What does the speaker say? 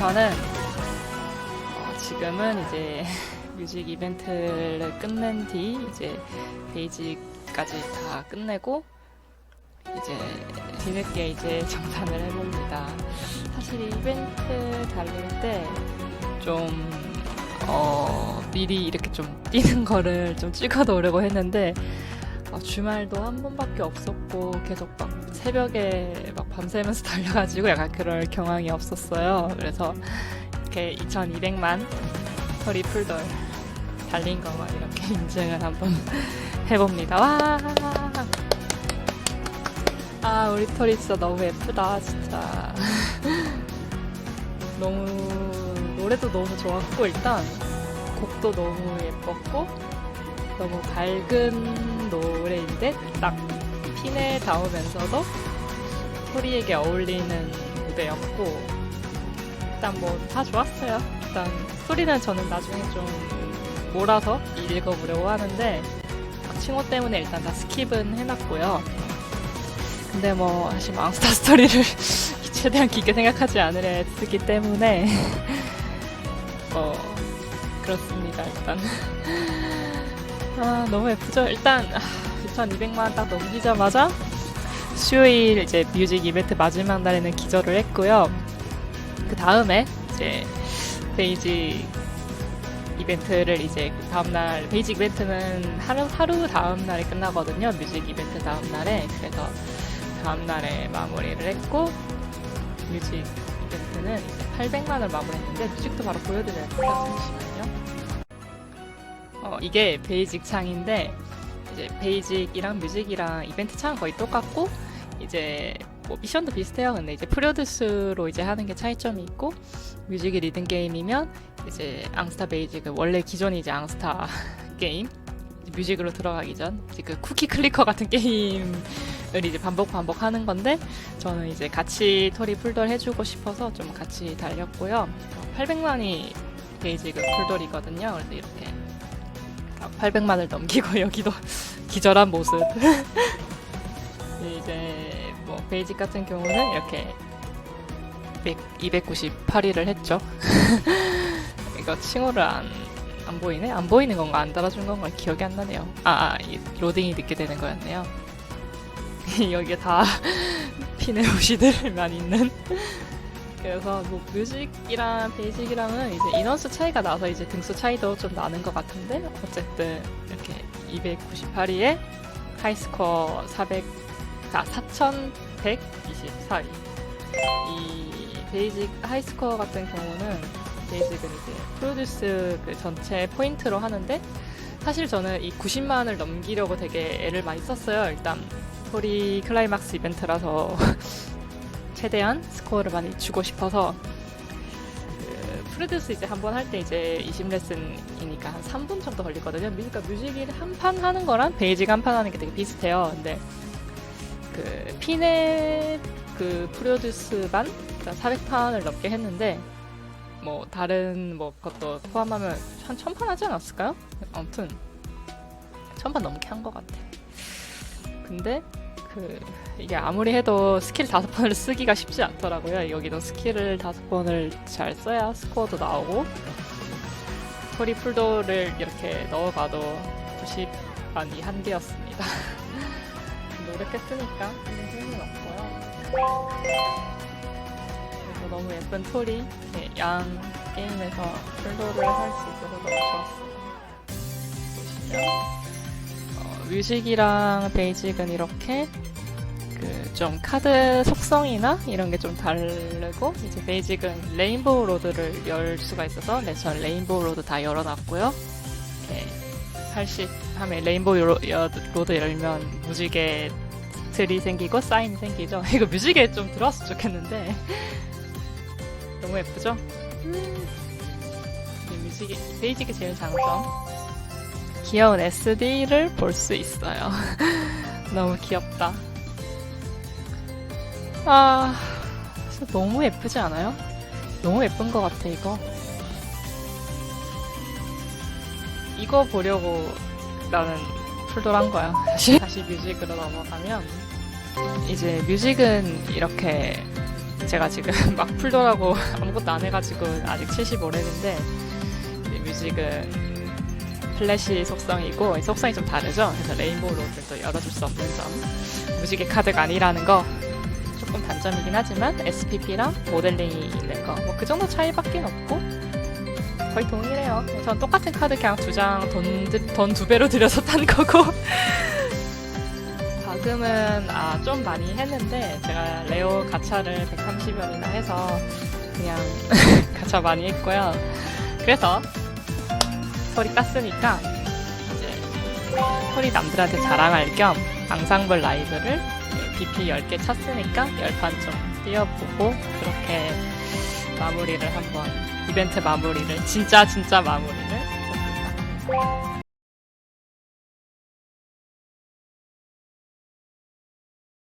저는 어, 지금은 이제 뮤직 이벤트를 끝낸 뒤 이제 베이직까지 다 끝내고 이제 뒤늦게 이제 정산을 해봅니다. 사실 이벤트 달릴 때좀 어, 미리 이렇게 좀 뛰는 거를 좀 찍어 놓으려고 했는데 아, 주말도 한 번밖에 없었고 계속 막 새벽에 막 밤새면서 달려가지고 약간 그럴 경황이 없었어요. 그래서 이렇게 2,200만 털이 풀돌 달린 거만 이렇게 인증을 한번 해봅니다. 와! 아, 우리 털이 진짜 너무 예쁘다, 진짜. 너무, 노래도 너무 좋았고, 일단, 곡도 너무 예뻤고, 너무 밝은 노래인데, 딱 핀에 닿으면서도 소리에게 어울리는 무대였고, 일단 뭐 다 좋았어요. 일단 스토리는 저는 나중에 좀 몰아서 읽어보려고 하는데 칭호 때문에 일단 다 스킵은 해놨고요. 근데 뭐 사실 망스타 스토리를 최대한 깊게 생각하지 않으려 했기 때문에 뭐 그렇습니다. 일단 아 너무 예쁘죠. 일단 2,200만 딱 넘기자마자 수요일 이제 뮤직 이벤트 마지막 날에는 기절을 했고요. 그 다음에 이제 베이직 이벤트를 이제 그 다음날 베이직 이벤트는 하루 하루 다음 날에 끝나거든요. 뮤직 이벤트 다음 날에 그래서 다음 날에 마무리를 했고 뮤직 이벤트는 이제 800만을 마무리했는데 뮤직도 바로 보여드려요. 잠시만요. 어 이게 베이직 창인데 이제 베이직이랑 뮤직이랑 이벤트 창은 거의 똑같고 이제 뭐 미션도 비슷해요. 근데 이제 프로듀스로 이제 하는 게 차이점이 있고 뮤직이 리듬 게임이면 이제 앙스타 베이직은 원래 기존이 이제 앙스타 게임 뮤직으로 들어가기 전 이제 그 쿠키 클리커 같은 게임을 이제 반복 반복 하는 건데 저는 이제 같이 토리 풀돌 해주고 싶어서 좀 같이 달렸고요. 800만이 베이직은 풀돌이거든요. 그래서 이렇게 800만을 넘기고 여기도 기절한 모습. 이제 뭐 베이직 같은 경우는 이렇게 298위를 했죠. 이거 칭호를 안, 안 보이네? 안 보이는 건가? 안 달아준 건가? 기억이 안 나네요. 아, 아이 로딩이 늦게 되는 거였네요. 여기에 다 옷이들만 있는. 그래서 뭐 뮤직이랑 베이직이랑은 이제 인원수 차이가 나서 이제 등수 차이도 좀 나는 것 같은데 어쨌든 이렇게 298위에 하이스코어 400, 아, 4124위. 이 베이직 하이스코어 같은 경우는 베이직은 이제 프로듀스 그 전체 포인트로 하는데 사실 저는 이 90만을 넘기려고 되게 애를 많이 썼어요. 일단 소리 클라이막스 이벤트라서 최대한 스코어를 많이 주고 싶어서 그 프로듀스 이제 한 번 할 때 이제 20레슨이니까 한 3분 정도 걸리거든요. 그러니까 뮤직이 한판 하는 거랑 베이직 한 판 하는 게 되게 비슷해요. 근데 그 피네 그 프로듀스 반 400판을 넘게 했는데 뭐 다른 뭐 것도 포함하면 한 1000판 하지 않았을까요? 아무튼 1000판 넘게 한 것 같아. 근데 그 이게 아무리 해도 스킬 다섯 번을 쓰기가 쉽지 않더라고요. 여기도 스킬을 다섯 번을 잘 써야 스코어도 나오고 소리 풀도를 이렇게 넣어가도 90만 이 한계였습니다. 노력했으니까 힘은 없고요. 그래서 너무 예쁜 톨이 이렇게 양 게임에서 풀도를 할 수 있어서 너무 좋았어요. 뮤직이랑 베이직은 이렇게 그 좀 카드 속성이나 이런 게 좀 다르고 이제 베이직은 레인보우 로드를 열 수가 있어서 네, 전 레인보우 로드 다 열어놨고요. 이렇게 80 하면 레인보우 로- 여- 로드 열면 무지개 틀이 생기고 사인이 생기죠. 이거 뮤직에 좀 들어왔으면 좋겠는데 너무 예쁘죠? 음. 이 뮤직이 베이직의 제일 장점 귀여운 SD를 볼 수 있어요. 너무 귀엽다. 아, 진짜 너무 예쁘지 않아요? 너무 예쁜 것 같아 이거. 이거 보려고 나는 풀돌한 거야. 다시 다시 뮤직으로 넘어가면 이제 뮤직은 이렇게 제가 지금 막 풀더라고 아무것도 안 해가지고 아직 75렙인데 뮤직은 플래시 속성이고 속성이 좀 다르죠. 그래서 레인보우 로드를 또 열어줄 수 없는 점. 무지개 카드가 아니라는 거 조금 단점이긴 하지만 SPP랑 모델링이 있는 거 뭐 그 정도 차이밖에 없고 거의 동일해요. 전 똑같은 카드 그냥 두 장 돈 두 배로 들여서 딴 거고 과금은 아 좀 많이 했는데 제가 레오 가차를 130원이나 해서 그냥 가차 많이 했고요. 그래서 소리 땄으니까 이제 소리 남들한테 자랑할 겸 앙상블 라이브를 BP 10개 찼으니까 10판 좀 띄워보고 그렇게 마무리를 한번 이벤트 마무리를 진짜 진짜 마무리를 해봅니다.